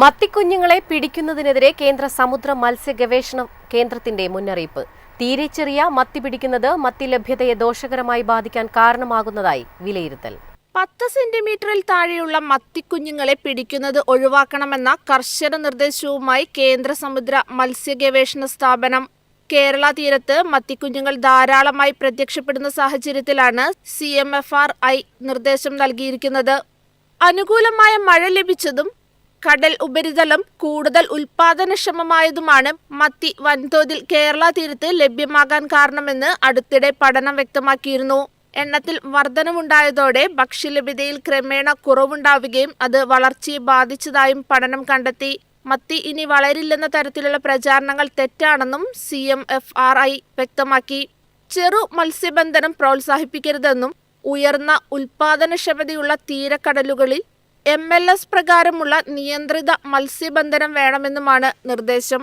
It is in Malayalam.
മത്തിക്കുഞ്ഞുങ്ങളെ പിടിക്കുന്നതിനെതിരെ കേന്ദ്ര സമുദ്ര മത്സ്യ ഗവേഷണ കേന്ദ്രത്തിന്റെ മുന്നറിയിപ്പ്. തീരെ ചെറിയ മത്തി പിടിക്കുന്നത് മത്തി ലഭ്യതയെ ദോഷകരമായി ബാധിക്കാൻ കാരണമാകുന്നതായി വിലയിരുത്തൽ. പത്ത് സെന്റിമീറ്ററിൽ താഴെയുള്ള മത്തിക്കുഞ്ഞുങ്ങളെ പിടിക്കുന്നത് ഒഴിവാക്കണമെന്ന കർശന നിർദ്ദേശവുമായി കേന്ദ്ര സമുദ്ര മത്സ്യ ഗവേഷണ സ്ഥാപനം കേരള തീരത്ത് മത്തിക്കുഞ്ഞുങ്ങൾ ധാരാളമായി പ്രത്യക്ഷപ്പെടുന്ന സാഹചര്യത്തിലാണ് സി നിർദ്ദേശം നൽകിയിരിക്കുന്നത്. അനുകൂലമായ മഴ ലഭിച്ചതും കടൽ ഉപരിതലം കൂടുതൽ ഉൽപാദനക്ഷമമായതുമാണ്. മത്തി വൻതോതിൽ കേരള തീരത്ത് ലഭ്യമാകാൻ കാരണമെന്ന് അടുത്തിടെ പഠനം വ്യക്തമാക്കിയിരുന്നു. എണ്ണത്തിൽ വർധനവുണ്ടായതോടെ ഭക്ഷ്യലഭ്യതയിൽ ക്രമേണ കുറവുണ്ടാവുകയും അത് വളർച്ചയെ ബാധിച്ചതായും പഠനം കണ്ടെത്തി. മത്തി ഇനി വളരില്ലെന്ന തരത്തിലുള്ള പ്രചാരണങ്ങൾ തെറ്റാണെന്നും C M F R I വ്യക്തമാക്കി. ചെറു മത്സ്യബന്ധനം പ്രോത്സാഹിപ്പിക്കരുതെന്നും ഉയർന്ന ഉൽപാദനക്ഷമതയുള്ള തീരക്കടലുകളിൽ എം എൽ എസ് പ്രകാരമുള്ള നിയന്ത്രിത മത്സ്യബന്ധനം വേണമെന്നുമാണ് നിർദ്ദേശം.